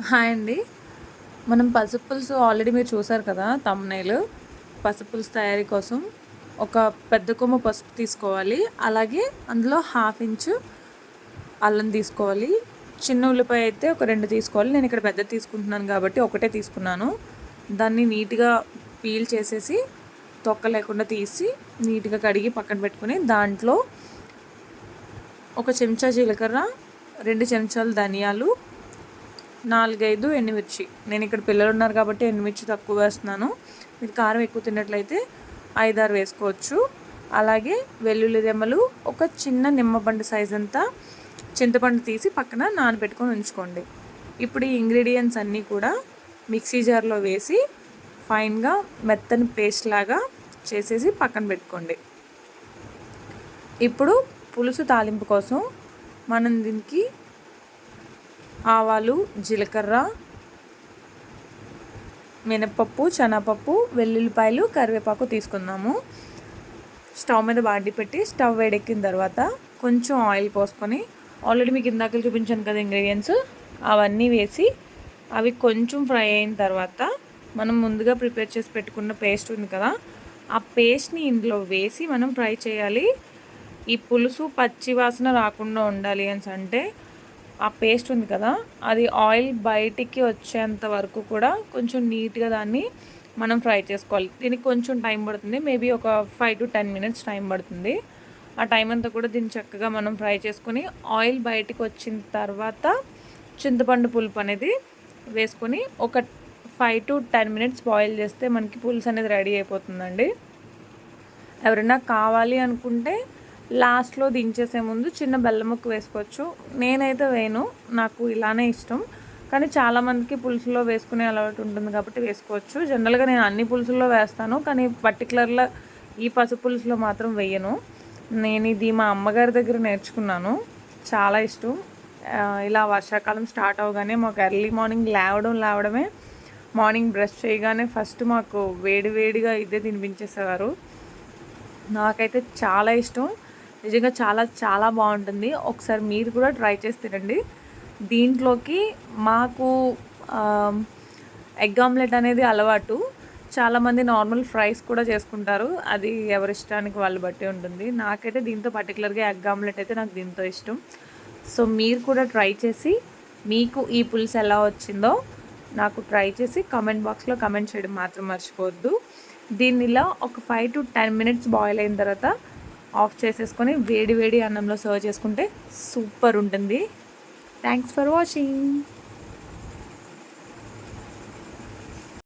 Hi అండి. మనం పసుపు పులుసు ఆల్రెడీ మీరు చూసారు కదా తమ్నైల్ పసుపు పులుసు తయారీ కోసం ఒక పెద్ద కొమ్మ పసుపు తీసుకోవాలి. అలాగే అందులో హాఫ్ ఇంచు అల్లం తీసుకోవాలి. చిన్న ఉల్లిపాయ అయితే ఒక రెండు తీసుకోవాలి. నేను ఇక్కడ పెద్ద తీసుకుంటున్నాను కాబట్టి ఒకటే తీసుకున్నాను. దాన్ని నీట్గా పీల్ చేసేసి తొక్క లేకుండా తీసి నీట్గా కడిగి పక్కన పెట్టుకుని దాంట్లో ఒక చెంచా జీలకర్ర రెండు చెంచాలు ధనియాలు నాలుగైదు ఎండుమిర్చి నేను ఇక్కడ పిల్లలు ఉన్నారు కాబట్టి ఎండుమిర్చి తక్కువ వేస్తున్నాను. మీరు కారం ఎక్కువ తిన్నట్లయితే ఐదారు వేసుకోవచ్చు. అలాగే వెల్లుల్లి రెమ్మలు ఒక చిన్న నిమ్మపండు సైజ్ అంతా చింతపండు తీసి పక్కన నానబెట్టుకొని ఉంచుకోండి. ఇప్పుడు ఈ ఇంగ్రీడియంట్స్ అన్నీ కూడా మిక్సీ జార్లో వేసి ఫైన్గా మెత్తని పేస్ట్ లాగా చేసేసి పక్కన పెట్టుకోండి. ఇప్పుడు పులుసు తాలింపు కోసం మనం దీనికి ఆవాలు జీలకర్ర మినపప్పు శనగపప్పు వెల్లుల్లిపాయలు కరివేపాకు తీసుకుందాము. స్టవ్ మీద బాండి పెట్టి స్టవ్ వేడెక్కిన తర్వాత కొంచెం ఆయిల్ పోసుకొని ఆల్రెడీ మీకు ఇందాక చూపించాను కదా ఇంగ్రీడియంట్స్ అవన్నీ వేసి అవి కొంచెం ఫ్రై అయిన తర్వాత మనం ముందుగా ప్రిపేర్ చేసి పెట్టుకున్న పేస్ట్ ఉంది కదా ఆ పేస్ట్ని ఇందులో వేసి మనం ఫ్రై చేయాలి. ఈ పులుసు పచ్చి వాసన రాకుండా ఉండాలి అని అంటే ఆ పేస్ట్ ఉంది కదా అది ఆయిల్ బయటికి వచ్చేంత వరకు కూడా కొంచెం నీట్గా దాన్ని మనం ఫ్రై చేసుకోవాలి. దీనికి కొంచెం టైం పడుతుంది మేబీ ఒక five to ten minutes time పడుతుంది. ఆ టైం అంతా కూడా దీన్ని చక్కగా మనం ఫ్రై చేసుకొని ఆయిల్ బయటికి వచ్చిన తర్వాత చింతపండు పులుపు అనేది వేసుకొని ఒక five to ten minutes boil చేస్తే మనకి పులుసు అనేది రెడీ అయిపోతుందండి. ఎవరైనా కావాలి అనుకుంటే లాస్ట్లో దించేసే ముందు చిన్న బెల్లం ముక్క వేసుకోవచ్చు. నేనైతే వేయను నాకు ఇలానే ఇష్టం. కానీ చాలామందికి పులుసులో వేసుకునే అలవాటు ఉంటుంది కాబట్టి వేసుకోవచ్చు. జనరల్గా నేను అన్ని పులుసుల్లో వేస్తాను కానీ పర్టికులర్గా ఈ పసుపు పులుసులో మాత్రం వేయను. నేను ఇది మా అమ్మగారి దగ్గర నేర్చుకున్నాను. చాలా ఇష్టం. ఇలా వర్షాకాలం స్టార్ట్ అవగానే మాకు ఎర్లీ మార్నింగ్ లేవడం లేవడమే మార్నింగ్ బ్రష్ చేయగానే ఫస్ట్ మాకు వేడి వేడిగా ఇదే తినిపించేసేవారు. నాకైతే చాలా ఇష్టం. నిజంగా చాలా చాలా బాగుంటుంది. ఒకసారి మీరు కూడా ట్రై చేసి తినండి. దీంట్లోకి మాకు ఎగ్ ఆమ్లెట్ అనేది అలవాటు. చాలామంది నార్మల్ ఫ్రైస్ కూడా చేసుకుంటారు. అది ఎవరి ఇష్టానికి వాళ్ళు బట్టి ఉంటుంది. నాకైతే దీంతో పర్టికులర్గా ఎగ్ ఆమ్లెట్ అయితే నాకు దీంతో ఇష్టం. సో మీరు కూడా ట్రై చేసి మీకు ఈ పులుసు ఎలా వచ్చిందో నాకు ట్రై చేసి కామెంట్ బాక్స్లో కమెంట్ చేయడం మాత్రం మర్చిపోవద్దు. దీనిలో ఒక five to ten minutes boil అయిన తర్వాత ఆఫ్ చేసేసుకొని వేడి వేడి అన్నంలో సర్వ్ చేసుకుంటే సూపర్ ఉంటుంది. Thanks for watching